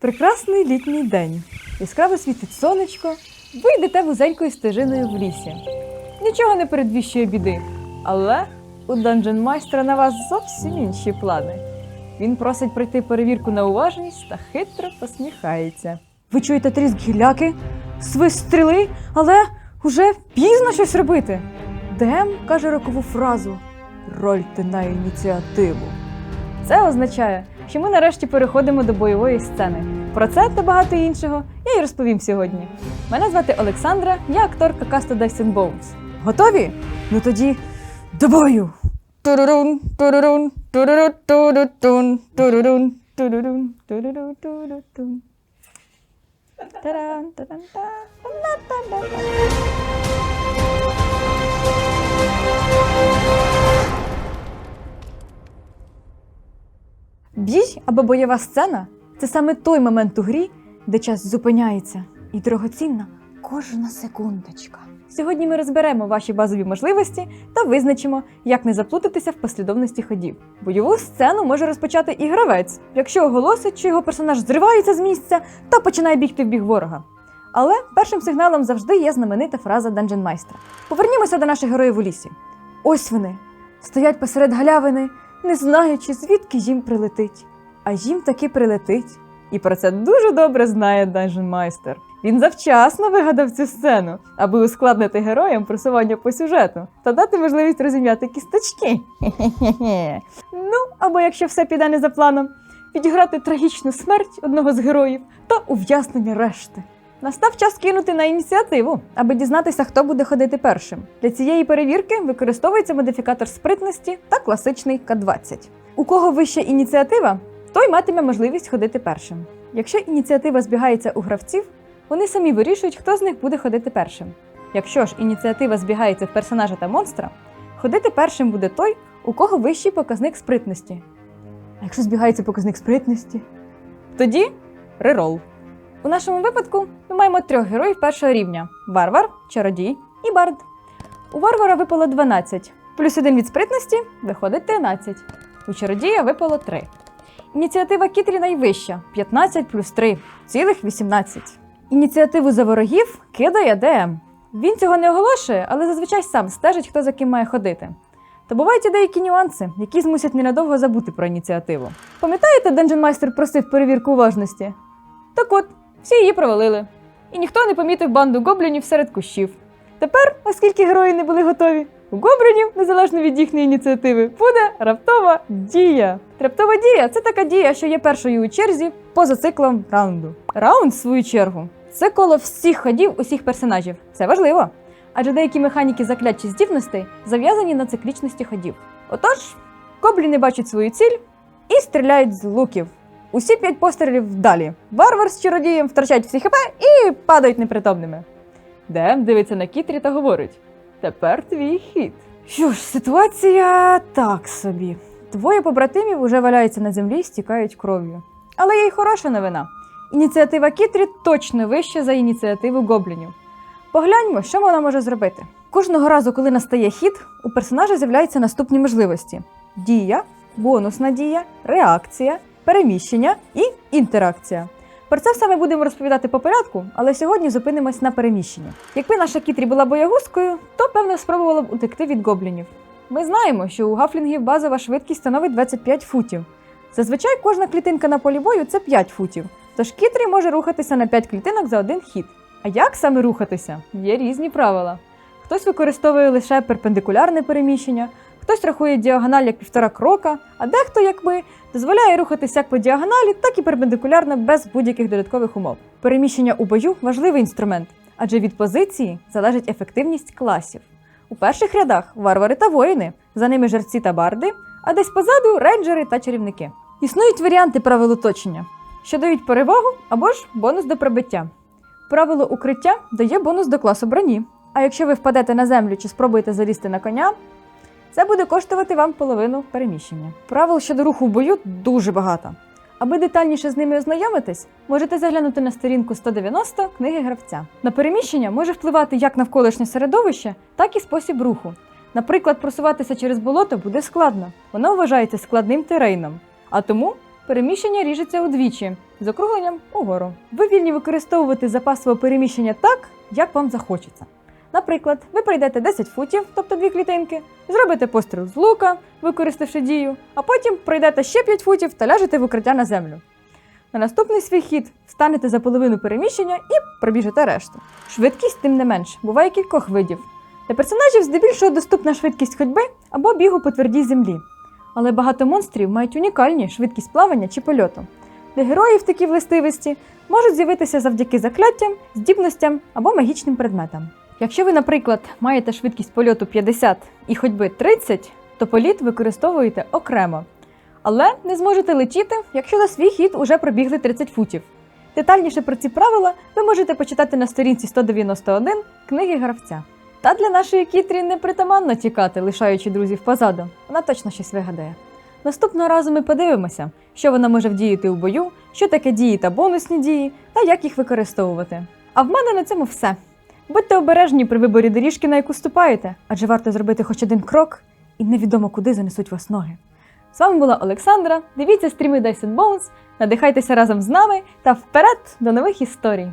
Прекрасний літній день. Яскраво світить сонечко. Ви йдете вузенькою стежиною в лісі. Нічого не передвіщує біди. Але у данжен майстра на вас зовсім інші плани. Він просить пройти перевірку на уважність та хитро посміхається. Ви чуєте тріск гілляки, свист стріли, але уже пізно щось робити. Дем каже рокову фразу Рольте на ініціативу. Це означає, що ми нарешті переходимо до бойової сцени. Про це та багато іншого я й розповім сьогодні. Мене звати Олександра, я акторка касту and Bones. Готові? Ну тоді до бою! Турурун, турурун, туруру, турутун, турурун, турурун, туруру, турутун. Таран, таран, та, та-та-та-та. Бій або бойова сцена це саме той момент у грі, де час зупиняється, і дорогоцінна кожна секундочка. Сьогодні ми розберемо ваші базові можливості та визначимо, як не заплутатися в послідовності ходів. Бойову сцену може розпочати і гравець, якщо оголосить, що його персонаж зривається з місця та починає бігти в біг ворога. Але першим сигналом завжди є знаменита фраза Dungeon майстра. Повернімося до наших героїв у лісі. Ось вони стоять посеред галявини, не знаючи, звідки їм прилетить. А їм таки прилетить. І про це дуже добре знає Dungeon майстер. Він завчасно вигадав цю сцену, аби ускладнити героям просування по сюжету та дати можливість розім'яти кісточки. Ну, або якщо все піде не за планом, відіграти трагічну смерть одного з героїв та ув'язнення решти. Настав час кинути на ініціативу, аби дізнатися, хто буде ходити першим. Для цієї перевірки використовується модифікатор спритності та класичний К20. У кого вища ініціатива, той матиме можливість ходити першим. Якщо ініціатива збігається у гравців, вони самі вирішують, хто з них буде ходити першим. Якщо ж ініціатива збігається в персонажа та монстра, ходити першим буде той, у кого вищий показник спритності. А якщо збігається показник спритності, тоді рерол. У нашому випадку ми маємо трьох героїв першого рівня: варвар, чародій і бард. У варвара випало 12, плюс 1 від спритності виходить 13. У чародія випало 3. Ініціатива Кітрі найвища 15 плюс 3, цілих 18. Ініціативу за ворогів кидає ДМ. Він цього не оголошує, але зазвичай сам стежить, хто за ким має ходити. Та бувають і деякі нюанси, які змусять ненадовго забути про ініціативу. Пам'ятаєте, Dungeon Майстер просив перевірку уважності? Так от, всі її провалили. І ніхто не помітив банду гоблінів серед кущів. Тепер, оскільки герої не були готові, у гоблінів, незалежно від їхньої ініціативи, буде раптова дія. Раптова дія це така дія, що є першою у черзі поза циклом раунду. Раунд, в свою чергу, це коло всіх ходів усіх персонажів. Це важливо. Адже деякі механіки заклять чи здібностей зав'язані на циклічності ходів. Отож, гобліни бачать свою ціль і стріляють з луків. Усі п'ять пострілів вдалі. Варвар з чародієм втрачають всі хп і падають непритомними. Дем дивиться на Кітрі та говорить: Тепер твій хід. Що ж, ситуація так собі. Двоє побратимів уже валяються на землі і стікають кров'ю. Але є й хороша новина. Ініціатива Кітрі точно вища за ініціативу гоблінів. Погляньмо, що вона може зробити. Кожного разу, коли настає хід, у персонажа з'являються наступні можливості: дія, бонусна дія, реакція, переміщення і інтеракція. Про це все ми будемо розповідати по порядку, але сьогодні зупинимось на переміщенні. Якби наша Кітрі була боягузкою, то певно спробувала б утекти від гоблінів. Ми знаємо, що у гафлінгів базова швидкість становить 25 футів. Зазвичай кожна клітинка на полі бою це 5 футів. Тож Кітрі може рухатися на 5 клітинок за один хід. А як саме рухатися? Є різні правила. Хтось використовує лише перпендикулярне переміщення, хтось рахує діагональ як півтора крока, а дехто, як ми, дозволяє рухатися як по діагоналі, так і перпендикулярно без будь-яких додаткових умов. Переміщення у бою важливий інструмент, адже від позиції залежить ефективність класів. У перших рядах варвари та воїни, за ними жерці та барди, а десь позаду рейнджери та чарівники. Існують варіанти правил оточення, що дають перевагу або ж бонус до пробиття. Правило укриття дає бонус до класу броні. А якщо ви впадете на землю чи спробуєте залізти на коня, це буде коштувати вам половину переміщення. Правил щодо руху в бою дуже багато. Аби детальніше з ними ознайомитись, можете заглянути на сторінку 190 книги гравця. На переміщення може впливати як навколишнє середовище, так і спосіб руху. Наприклад, просуватися через болото буде складно, воно вважається складним терейном, а тому переміщення ріжеться удвічі з округленням угору. Ви вільні використовувати запас свого переміщення так, як вам захочеться. Наприклад, ви пройдете 10 футів, тобто дві клітинки, зробите постріл з лука, використавши дію, а потім пройдете ще 5 футів та ляжете в укриття на землю. На наступний свій хід встанете за половину переміщення і пробіжите решту. Швидкість, тим не менш, буває кількох видів. Для персонажів здебільшого доступна швидкість ходьби або бігу по твердій землі. Але багато монстрів мають унікальні швидкість плавання чи польоту. Для героїв такі властивості можуть з'явитися завдяки закляттям, здібностям або магічним предметам. Якщо ви, наприклад, маєте швидкість польоту 50 і ходьби 30, то політ використовуєте окремо. Але не зможете летіти, якщо за свій хід уже пробігли 30 футів. Детальніше про ці правила ви можете почитати на сторінці 191 книги гравця. Та для нашої кітрі не притаманно тікати, лишаючи друзів позаду. Вона точно щось вигадає. Наступного разу ми подивимося, що вона може вдіяти у бою, що таке дії та бонусні дії, та як їх використовувати. А в мене на цьому все. Будьте обережні при виборі доріжки, на яку ступаєте, адже варто зробити хоч один крок, і невідомо куди занесуть вас ноги. З вами була Олександра. Дивіться стріми Dice Bones, надихайтеся разом з нами та вперед до нових історій!